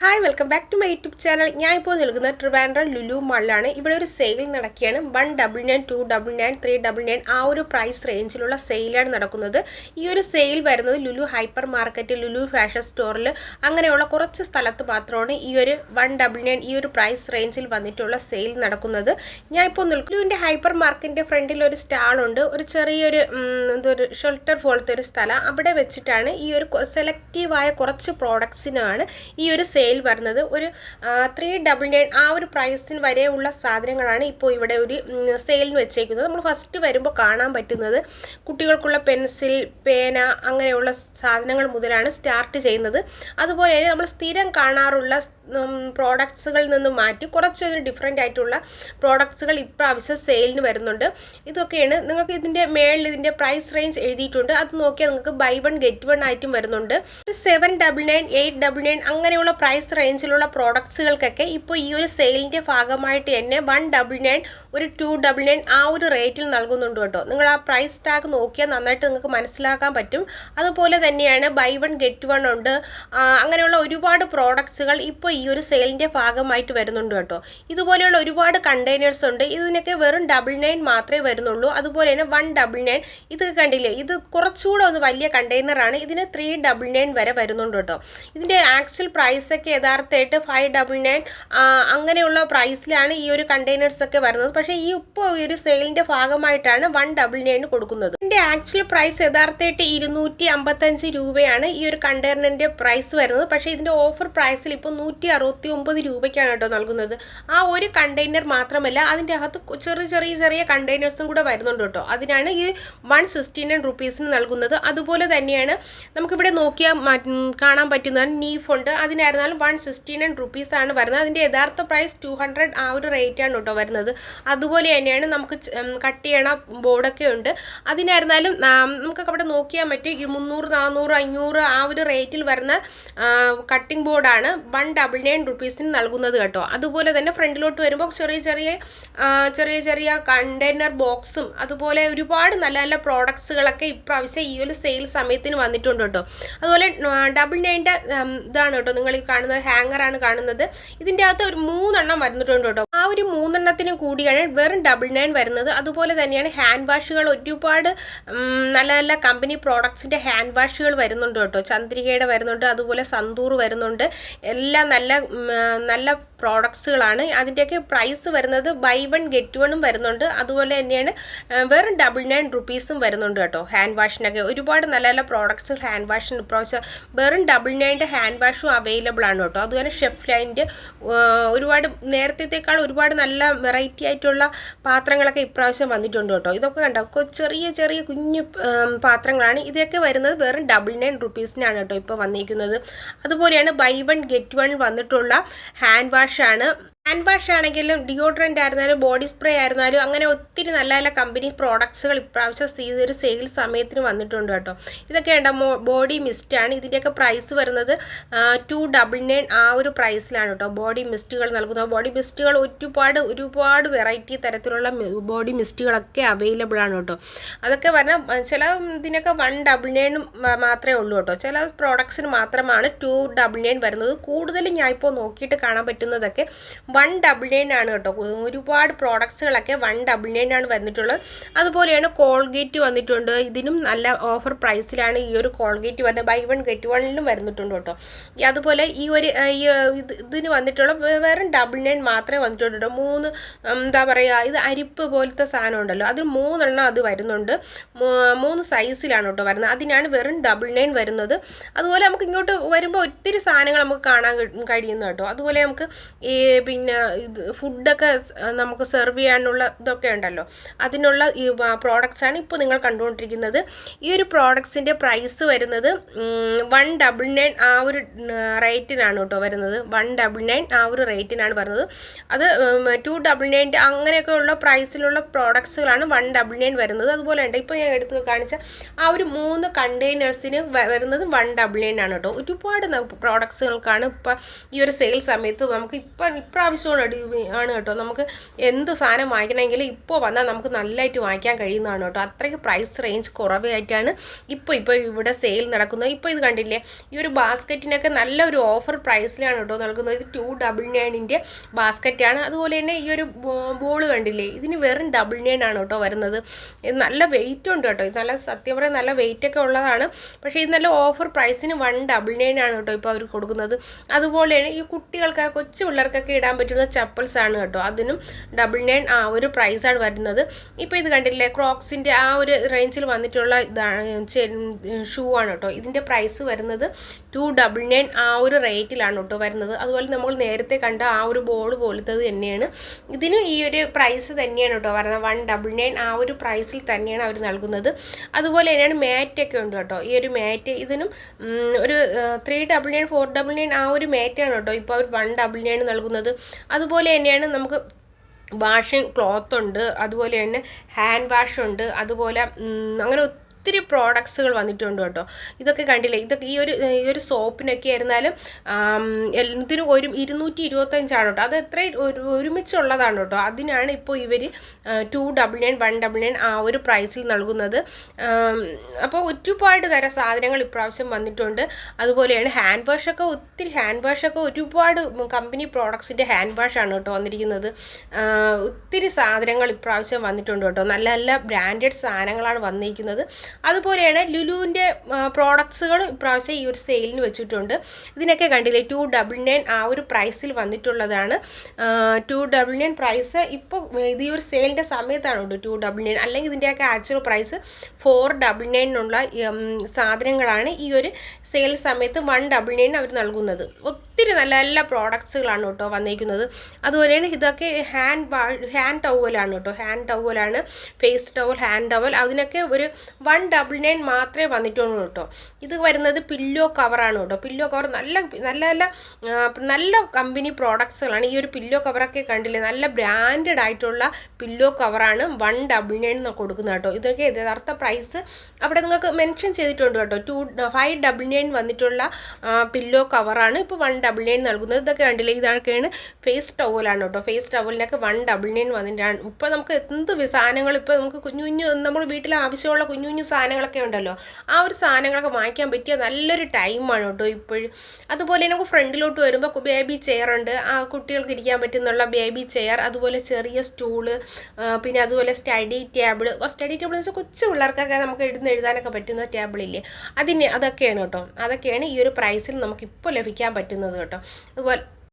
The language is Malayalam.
Hi welcome back to my YouTube channel ഞാൻ ഇപ്പോൾ നിൽക്കുന്നത് ട്രിവാൻഡ്രം ലുലു മാളിലാണ് ഇവിടെ ഒരു സെയിൽ നടക്കുകയാണ്. One double nine two double nine three double nine ആ ഒരു പ്രൈസ് റേഞ്ചിലുള്ള സെയിലാണ് നടക്കുന്നത്. ഈ ഒരു സെയിൽ വരുന്നത് Lulu hypermarket Lulu fashion സ്റ്റോറിൽ അങ്ങനെയുള്ള കുറച്ച് സ്ഥലത്ത് മാത്രമാണ് ഈ ഒരു വൺ ഡബിൾ നയൻ ഈ ഒരു പ്രൈസ് റേഞ്ചിൽ വന്നിട്ടുള്ള സെയിൽ നടക്കുന്നത്. ഞാൻ ഇപ്പോൾ ലുലുവിന്റെ ഹൈപ്പർ മാർക്കറ്റിന്റെ ഫ്രണ്ടിൽ ഒരു സ്റ്റാളുണ്ട് ഒരു ചെറിയൊരു എന്തൊരു ഷെൽട്ടർ പോലത്തെ ഒരു സ്ഥലം. അവിടെ വെച്ചിട്ടാണ് ഈ ഒരു സെലക്റ്റീവായ കുറച്ച് പ്രോഡക്ട്സിനാണ് ഈ ഒരു സെയിൽ വരുന്നത് ഒരു ത്രീ ഡബിൾ നയൻ ആ ഒരു പ്രൈസിന് വരെയുള്ള സാധനങ്ങളാണ് ഇപ്പോൾ ഇവിടെ ഒരു സെയിലിന് വെച്ചേക്കുന്നത്. നമ്മൾ ഫസ്റ്റ് വരുമ്പോൾ കാണാൻ പറ്റുന്നത് കുട്ടികൾക്കുള്ള പെൻസിൽ പേന അങ്ങനെയുള്ള സാധനങ്ങൾ മുതലാണ് സ്റ്റാർട്ട് ചെയ്യുന്നത്. അതുപോലെ തന്നെ നമ്മൾ സ്ഥിരം കാണാറുള്ള പ്രോഡക്ട്സുകളിൽ നിന്ന് മാറ്റി കുറച്ചൊരു ഡിഫറെന്റ് ആയിട്ടുള്ള പ്രോഡക്ട്സുകൾ ഇപ്രാവശ്യം സെയിലിന് വരുന്നുണ്ട്. ഇതൊക്കെയാണ് നിങ്ങൾക്ക് ഇതിന്റെ മേളിൽ ഇതിന്റെ പ്രൈസ് റേഞ്ച് എഴുതിയിട്ടുണ്ട്. അത് നോക്കിയാൽ നിങ്ങൾക്ക് ബൈ വൺ ഗെറ്റ് വൺ ആയിട്ടും വരുന്നുണ്ട്. Seven double nine eight double nine അങ്ങനെയുള്ള പ്രൈസ് റേഞ്ചിലുള്ള പ്രോഡക്ട്സുകൾക്കൊക്കെ ഇപ്പോൾ ഈ ഒരു സെയിലിന്റെ ഭാഗമായിട്ട് തന്നെ വൺ ഡബിൾ നയൻ ഒരു ടു ഡബിൾ നയൻ ആ ഒരു റേറ്റിൽ നൽകുന്നുണ്ട് കേട്ടോ. നിങ്ങൾ ആ പ്രൈസ് ടാഗ് നോക്കിയാൽ നന്നായിട്ട് നിങ്ങൾക്ക് മനസ്സിലാക്കാൻ പറ്റും. അതുപോലെ തന്നെയാണ് ബൈ വൺ ഗെറ്റ് വൺ ഉണ്ട്. അങ്ങനെയുള്ള ഒരുപാട് പ്രോഡക്ട്സുകൾ ഇപ്പോൾ ഈ ഒരു സെയിലിന്റെ ഭാഗമായിട്ട് വരുന്നുണ്ട് കേട്ടോ. ഇതുപോലെയുള്ള ഒരുപാട് കണ്ടെയ്നേഴ്സ് ഉണ്ട്. ഇതിനൊക്കെ വെറും ഡബിൾ നയൻ മാത്രമേ വരുന്നുള്ളൂ. അതുപോലെ തന്നെ വൺ ഡബിൾ നയൻ ഇത് കണ്ടില്ലേ? ഇത് കുറച്ചുകൂടെ ഒന്ന് വലിയ കണ്ടെയ്നറാണ് ഇതിന് ത്രീ ഡബിൾ നയൻ വരെ വരുന്നുണ്ട് കേട്ടോ. ഇതിന്റെ ആക്ച്വൽ പ്രൈസൊക്കെ യഥാർത്ഥമായിട്ട് ഫൈവ് ഡബിൾ നയൻ അങ്ങനെയുള്ള പ്രൈസിലാണ് ഈ ഒരു കണ്ടെയ്നേഴ്സ് ഒക്കെ വരുന്നത്. പക്ഷേ ഈ ഇപ്പോൾ ഈ ഒരു സെയിലിന്റെ ഭാഗമായിട്ടാണ് വൺ ഡബിൾ നയൻ കൊടുക്കുന്നത്. ഇതിന്റെ ആക്ച്വൽ പ്രൈസ് യഥാർത്ഥമായിട്ട് ഇരുന്നൂറ്റി അമ്പത്തഞ്ച് രൂപയാണ് ഈ ഒരു കണ്ടെയ്നറിന്റെ പ്രൈസ് വരുന്നത്. പക്ഷേ ഇതിന്റെ ഓഫർ പ്രൈസിൽ ഇപ്പോൾ നൂറ്റി അറുപത്തി ഒമ്പത് രൂപയ്ക്കാണ് കേട്ടോ നൽകുന്നത്. ആ ഒരു കണ്ടെയ്നർ മാത്രമല്ല അതിന്റെ അകത്ത് ചെറിയ ചെറിയ ചെറിയ കണ്ടെയ്നേഴ്സും കൂടെ വരുന്നുണ്ട് കേട്ടോ. അതിനാണ് ഈ വൺ സിക്സ്റ്റി നയൻ റുപ്പീസിന് നൽകുന്നത്. അതുപോലെ തന്നെയാണ് നമുക്കിവിടെ നോക്കിയാൽ കാണാൻ പറ്റുന്നതാണ് നീഫ് ഉണ്ട് അതിനായിരുന്നാലും വൺ സിക്സ്റ്റി നയൻ റുപ്പീസാണ് വരുന്നത്. അതിന്റെ യഥാർത്ഥ പ്രൈസ് ടു ഹൺഡ്രഡ് ആ ഒരു റേറ്റാണ് കേട്ടോ വരുന്നത്. അതുപോലെ തന്നെയാണ് നമുക്ക് കട്ട് ചെയ്യണ ബോർഡൊക്കെ ഉണ്ട്. അതിനായിരുന്നാലും നമുക്ക് അവിടെ നോക്കിയാൽ പറ്റും മുന്നൂറ് നാനൂറ് അഞ്ഞൂറ് ആ ഒരു റേറ്റിൽ വരുന്ന കട്ടിംഗ് ബോർഡാണ് വൺ ഡബിൾ നയൻ റുപ്പീസിന് നൽകുന്നത് കേട്ടോ. അതുപോലെ തന്നെ ഫ്രണ്ടിലോട്ട് വരുമ്പോൾ ചെറിയ ചെറിയ ചെറിയ ചെറിയ കണ്ടെയ്നർ ബോക്സും അതുപോലെ ഒരുപാട് നല്ല നല്ല പ്രോഡക്ട്സുകളൊക്കെ ഇപ്രാവശ്യം ഈ ഒരു സെയിൽ സമയത്തിന് വന്നിട്ടുണ്ട് കേട്ടോ. അതുപോലെ ഡബിൾ നയന്റെ ഇതാണ് കേട്ടോ നിങ്ങൾ ഈ കാണുന്നത് ഹാങ്ങറാണ് കാണുന്നത്. ഇതിന്റെ അകത്ത് ഒരു മൂന്നെണ്ണം വരുന്നിട്ടുണ്ട് കേട്ടോ. ആ ഒരു മൂന്നെണ്ണത്തിനും കൂടിയാണ് വെറും ഡബിൾ നയൻ വരുന്നത്. അതുപോലെ തന്നെയാണ് ഹാൻഡ് വാഷുകൾ ഒരുപാട് നല്ല നല്ല കമ്പനി പ്രോഡക്ട്സിന്റെ ഹാൻഡ് വാഷുകൾ വരുന്നുണ്ട് കേട്ടോ. ചന്ദ്രികയുടെ വരുന്നുണ്ട് അതുപോലെ സന്തൂർ വരുന്നുണ്ട്. എല്ലാം നല്ല നല്ല പ്രോഡക്ട്സുകളാണ് അതിന്റെയൊക്കെ പ്രൈസ് വരുന്നത് ബൈ വൺ ഗെറ്റ് വണ്ണും വരുന്നുണ്ട്. അതുപോലെ തന്നെയാണ് വെറും ഡബിൾ നയൻ റുപ്പീസും വരുന്നുണ്ട് കേട്ടോ. ഹാൻഡ് വാഷിനൊക്കെ ഒരുപാട് നല്ല നല്ല പ്രോഡക്ട്സ് ഹാൻഡ് വാഷിന് ഇപ്രാവശ്യം വെറും ഡബിൾ നയന്റെ ഹാൻഡ് വാഷും അവൈലബിൾ ആണ് കേട്ടോ. അതുപോലെ ഷെഫ് ലൈന്റെ ഒരുപാട് നേരത്തേക്കാൾ ഒരുപാട് നല്ല വെറൈറ്റി ആയിട്ടുള്ള പാത്രങ്ങളൊക്കെ ഇപ്രാവശ്യം വന്നിട്ടുണ്ട് കേട്ടോ. ഇതൊക്കെ കണ്ടോ? ചെറിയ ചെറിയ കുഞ്ഞു പാത്രങ്ങളാണ്. ഇതൊക്കെ വരുന്നത് വെറും ഡബിൾ നയൻ റുപ്പീസിനാണ് കേട്ടോ ഇപ്പോൾ വന്നിരിക്കുന്നത് അതുപോലെയാണ് ബൈ വൺ ഗെറ്റ് വൺ വന്നിട്ടുള്ള ഹാൻഡ് വാഷാണ് ഹാൻഡ് വാഷ് ആണെങ്കിലും ഡിയോഡ്രന്റ് ആയിരുന്നാലും ബോഡി സ്പ്രേ ആയിരുന്നാലും അങ്ങനെ ഒത്തിരി നല്ല നല്ല കമ്പനി പ്രോഡക്ട്സുകൾ ഇപ്രാവശ്യം സീ ഒരു സെയിൽ സമയത്തിന് വന്നിട്ടുണ്ട് കേട്ടോ. ഇതൊക്കെ ഉണ്ട് ബോഡി മിസ്റ്റാണ് ഇതിന്റെയൊക്കെ പ്രൈസ് വരുന്നത് ടു ഡബിൾ നയൻ ആ ഒരു പ്രൈസിലാണ് കേട്ടോ. ബോഡി മിസ്റ്റുകൾ നൽകുന്നത്. ബോഡി മിസ്റ്റുകൾ ഒരുപാട് ഒരുപാട് വെറൈറ്റി തരത്തിലുള്ള ബോഡി മിസ്റ്റുകളൊക്കെ അവൈലബിൾ ആണ് കേട്ടോ. അതൊക്കെ പറഞ്ഞാൽ ചില ഇതിനൊക്കെ വൺ ഡബിൾ നയൻ മാത്രമേ ഉള്ളൂ കേട്ടോ. ചില പ്രോഡക്ട്സിന് മാത്രമാണ് ടു ഡബിൾ നയൻ വരുന്നത്. കൂടുതലും ഞാൻ ഇപ്പോൾ നോക്കിയിട്ട് കാണാൻ പറ്റുന്നതൊക്കെ വൺ ഡബിൾ നയൻ ആണ് കേട്ടോ. ഒരുപാട് പ്രോഡക്ട്സുകളൊക്കെ വൺ ഡബിൾ നയൻ ആണ് വന്നിട്ടുള്ളത്. അതുപോലെയാണ് കോൾഗേറ്റ് വന്നിട്ടുണ്ട്. ഇതിനും നല്ല ഓഫർ പ്രൈസിലാണ് ഈ ഒരു കോൾഗേറ്റ് വരുന്നത് ബൈ വൺ ഗെറ്റ് വണ്ണിലും വരുന്നിട്ടുണ്ട് കേട്ടോ. അതുപോലെ ഈ ഒരു ഇതിന് വന്നിട്ടുള്ള വെറും ഡബിൾ നയൻ മാത്രമേ വന്നിട്ടുള്ളൂ മൂന്ന് എന്താ പറയുക ഇത് അരിപ്പ് പോലത്തെ സാധനം ഉണ്ടല്ലോ. അതിൽ മൂന്നെണ്ണം അത് വരുന്നുണ്ട്. മൂന്ന് സൈസിലാണ് കേട്ടോ വരുന്നത്. അതിനാണ് വെറും ഡബിൾ നയൻ വരുന്നത്. അതുപോലെ നമുക്ക് ഇങ്ങോട്ട് വരുമ്പോൾ ഒത്തിരി സാധനങ്ങൾ നമുക്ക് കാണാൻ കഴിയുന്നു കേട്ടോ. അതുപോലെ നമുക്ക് ഈ പിന്നെ ഇത് ഫുഡൊക്കെ നമുക്ക് സെർവ് ചെയ്യാനുള്ള ഇതൊക്കെ ഉണ്ടല്ലോ. അതിനുള്ള ഈ പ്രോഡക്റ്റ്സ് ആണ് ഇപ്പോൾ നിങ്ങൾ കണ്ടുകൊണ്ടിരിക്കുന്നത്. ഈ ഒരു പ്രോഡക്ട്സിന്റെ പ്രൈസ് വരുന്നത് വൺ ഡബിൾ നയൻ ആ ഒരു റേറ്റിനാണ് കേട്ടോ വരുന്നത്. വൺ ഡബിൾ നയൻ ആ ഒരു റേറ്റിനാണ് വരുന്നത്. അത് ടു ഡബിൾ നയന്റെ അങ്ങനെയൊക്കെയുള്ള പ്രൈസിലുള്ള പ്രോഡക്ട്സുകളാണ് വൺ ഡബിൾ നയൻ വരുന്നത്. അതുപോലെ ഉണ്ട്. ഇപ്പോൾ ഞാൻ എടുത്ത് കാണിച്ച ആ ഒരു മൂന്ന് കണ്ടെയ്നേഴ്സിന് വരുന്നത് വൺ ഡബിൾ നയൻ ആണ് കേട്ടോ. ഒരുപാട് പ്രോഡക്ട്സുകൾക്കാണ് ഇപ്പം ഈ ഒരു സെയിൽ സമയത്ത് നമുക്ക് ഇപ്പം ഇപ്രാവശ്യം ആവശ്യമാണ് അടി- ആണ് കേട്ടോ. നമുക്ക് എന്ത് സാധനം വാങ്ങിക്കണമെങ്കിൽ ഇപ്പോൾ വന്നാൽ നമുക്ക് നല്ലതായിട്ട് വാങ്ങിക്കാൻ കഴിയുന്നതാണ് കേട്ടോ. അത്രയ്ക്ക് പ്രൈസ് റേഞ്ച് കുറവായിട്ടാണ് ഇപ്പോൾ ഇപ്പോൾ ഇവിടെ സെയിൽ നടക്കുന്നത്. ഇപ്പോൾ ഇത് കണ്ടില്ലേ? ഈ ഒരു ബാസ്ക്കറ്റിനൊക്കെ നല്ലൊരു ഓഫർ പ്രൈസിലാണ് കേട്ടോ നൽകുന്നത്. ഇത് ടു ഡബിൾ നയനിന്റെ ബാസ്ക്കറ്റാണ് അതുപോലെ തന്നെ ഈ ഒരു ബോൾ കണ്ടില്ലേ? ഇതിന് വെറും ഡബിൾ നയൻ ആണ് കേട്ടോ വരുന്നത്. ഇത് നല്ല വെയിറ്റ് ഉണ്ട് കേട്ടോ. ഇത് നല്ല സത്യം പറയാൻ നല്ല വെയിറ്റ് ഒക്കെ ഉള്ളതാണ്. പക്ഷേ ഇത് നല്ല ഓഫർ പ്രൈസിന് വൺ ഡബിൾ നയൻ ആണ് കേട്ടോ ഇപ്പോൾ അവർ കൊടുക്കുന്നത്. അതുപോലെ തന്നെ ഈ കുട്ടികൾക്ക് കൊച്ചു പിള്ളേർക്കൊക്കെ ഇടാൻ പറ്റുന്ന ചപ്പൽസ് ആണ് കേട്ടോ. അതിനും ഡബിൾ നയൻ ആ ഒരു പ്രൈസാണ് വരുന്നത്. ഇപ്പോൾ ഇത് കണ്ടില്ലേ ക്രോക്സിന്റെ ആ ഒരു റേഞ്ചിൽ വന്നിട്ടുള്ള ഇതാണ് ഷൂ ആണ് കേട്ടോ. ഇതിന്റെ പ്രൈസ് വരുന്നത് ടു ഡബിൾ നയൻ ആ ഒരു റേറ്റിലാണ് കേട്ടോ വരുന്നത്. അതുപോലെ നമ്മൾ നേരത്തെ കണ്ട ആ ഒരു ബോൾ പോലത്തത് തന്നെയാണ്. ഇതിനും ഈ ഒരു പ്രൈസ് തന്നെയാണ് കേട്ടോ വരുന്നത്. വൺ ഡബിൾ നയൻ ആ ഒരു പ്രൈസിൽ തന്നെയാണ് അവർ നൽകുന്നത്. അതുപോലെ തന്നെയാണ് മാറ്റൊക്കെ ഉണ്ട് കേട്ടോ. ഈ ഒരു മാറ്റ് ഇതിനും ഒരു three double nine four double nine ആ ഒരു മാറ്റാണ് കേട്ടോ ഇപ്പോൾ അവർ വൺ ഡബിൾ നയൻ നൽകുന്നത്. അതുപോലെ തന്നെയാണ് നമുക്ക് വാഷിംഗ് ക്ലോത്തുണ്ട് അതുപോലെ തന്നെ ഹാൻഡ് വാഷുണ്ട് അതുപോലെ അങ്ങനെ ഒത്തിരി പ്രോഡക്ട്സുകൾ വന്നിട്ടുണ്ട് കേട്ടോ. ഇതൊക്കെ കണ്ടില്ലേ? ഇതൊക്കെ ഈ ഒരു ഈ ഒരു സോപ്പിനൊക്കെ ആയിരുന്നാലും എല്ലാത്തിനും ഒരു ഇരുന്നൂറ്റി ഇരുപത്തഞ്ചാണ് കേട്ടോ. അത് എത്ര ഒരു ഒരുമിച്ചുള്ളതാണ് കേട്ടോ. അതിനാണ് ഇപ്പോൾ ഇവർ two double nine one double nine ആ ഒരു പ്രൈസിൽ നൽകുന്നത്. അപ്പോൾ ഒരുപാട് തരം സാധനങ്ങൾ ഇപ്രാവശ്യം വന്നിട്ടുണ്ട്. അതുപോലെയാണ് ഹാൻഡ് വാഷൊക്കെ ഒത്തിരി ഹാൻഡ് വാഷൊക്കെ ഒരുപാട് കമ്പനി പ്രോഡക്ട്സിന്റെ ഹാൻഡ് വാഷാണ് കേട്ടോ വന്നിരിക്കുന്നത്. ഒത്തിരി സാധനങ്ങൾ ഇപ്രാവശ്യം വന്നിട്ടുണ്ട് കേട്ടോ. നല്ല നല്ല ബ്രാൻഡഡ് സാധനങ്ങളാണ് വന്നിരിക്കുന്നത്. അതുപോലെയാണ് ലുലുവിന്റെ പ്രോഡക്ട്സുകൾ ഇപ്രാവശ്യം ഈ ഒരു സെയിലിന് വെച്ചിട്ടുണ്ട്. ഇതിനൊക്കെ കണ്ടില്ലേ ടു ഡബിൾ നയൻ ആ ഒരു പ്രൈസിൽ വന്നിട്ടുള്ളതാണ്. ടു ഡബിൾ നയൻ പ്രൈസ് ഇപ്പോൾ ഇത് ഈ ഒരു സെയിലിന്റെ സമയത്താണ് ഉണ്ട് ടു ഡബിൾ നയൻ അല്ലെങ്കിൽ ഇതിന്റെയൊക്കെ ആക്ച്വൽ പ്രൈസ് ഫോർ ഡബിൾ നയനിനുള്ള സാധനങ്ങളാണ് ഈ ഒരു സെയിൽ സമയത്ത് വൺ ഡബിൾ നയൻ അവർ നൽകുന്നത്. ഒത്തിരി നല്ല നല്ല പ്രോഡക്ട്സുകളാണ് കേട്ടോ വന്നിരിക്കുന്നത്. അതുപോലെയാണ് ഇതൊക്കെ ഹാൻഡ് വാ ഹാൻഡ് ടവലാണ് കേട്ടോ. ഹാൻഡ് ടവലാണ് ഫേസ് ടവൽ ഹാൻഡ് ടവൽ അതിനൊക്കെ ഒരു വൺ ഡബിൾ നയൻ മാത്രമേ വന്നിട്ടുള്ളൂ കേട്ടോ. ഇത് വരുന്നത് പില്ലോ കവറാണ് കേട്ടോ. പില്ലോ കവർ നല്ല നല്ല നല്ല നല്ല കമ്പനി പ്രോഡക്ട്സുകളാണ് ഈ ഒരു പില്ലോ കവറൊക്കെ കണ്ടില്ലേ? നല്ല ബ്രാൻഡഡ് ആയിട്ടുള്ള പില്ലോ കവറാണ് വൺ ഡബിൾ നയൻ കൊടുക്കുന്നത് കേട്ടോ. ഇതൊക്കെ യഥാർത്ഥ പ്രൈസ് അവിടെ നിങ്ങൾക്ക് മെൻഷൻ ചെയ്തിട്ടുണ്ട് കേട്ടോ. ടു ഫൈവ് ഡബിൾ നയൻ വന്നിട്ടുള്ള പില്ലോ കവറാണ് ഇപ്പോൾ വൺ ഡബിൾ നയൻ നൽകുന്നത് ഇതൊക്കെ കണ്ടില്ലേ? ഇതൊക്കെയാണ് ഫേസ് ടവലാണ് കേട്ടോ. ഫേസ് ടവലിനൊക്കെ വൺ ഡബിൾ നയൻ വന്നിട്ടാണ് ഇപ്പോൾ നമുക്ക് എന്ത് സാധനങ്ങൾ ഇപ്പോൾ നമുക്ക് കുഞ്ഞു കുഞ്ഞു നമ്മൾ വീട്ടിൽ ആവശ്യമുള്ള കുഞ്ഞു കുഞ്ഞു സാധനങ്ങളൊക്കെ ഉണ്ടല്ലോ. ആ ഒരു സാധനങ്ങളൊക്കെ വാങ്ങിക്കാൻ പറ്റിയ നല്ലൊരു ടൈമാണ് കേട്ടോ ഇപ്പോഴും. അതുപോലെ നമുക്ക് ഫ്രണ്ടിലോട്ട് വരുമ്പോൾ ബേബി ചെയർ ഉണ്ട്. ആ കുട്ടികൾക്ക് ഇരിക്കാൻ പറ്റുന്നുള്ള ബേബി ചെയർ അതുപോലെ ചെറിയ സ്റ്റൂൾ പിന്നെ അതുപോലെ സ്റ്റഡി ടേബിൾ സ്റ്റഡി ടേബിൾ എന്ന് വെച്ചാൽ കൊച്ചു പിള്ളേർക്കൊക്കെ നമുക്ക് ഇരുന്ന് എഴുതാനൊക്കെ പറ്റുന്ന ടേബിളില്ലേ അതിന് അതൊക്കെയാണ് കേട്ടോ. അതൊക്കെയാണ് ഈ ഒരു പ്രൈസിൽ നമുക്ക് ഇപ്പോൾ ലഭിക്കാൻ പറ്റുന്നത്. കേട്ടോ. അതുപോലെ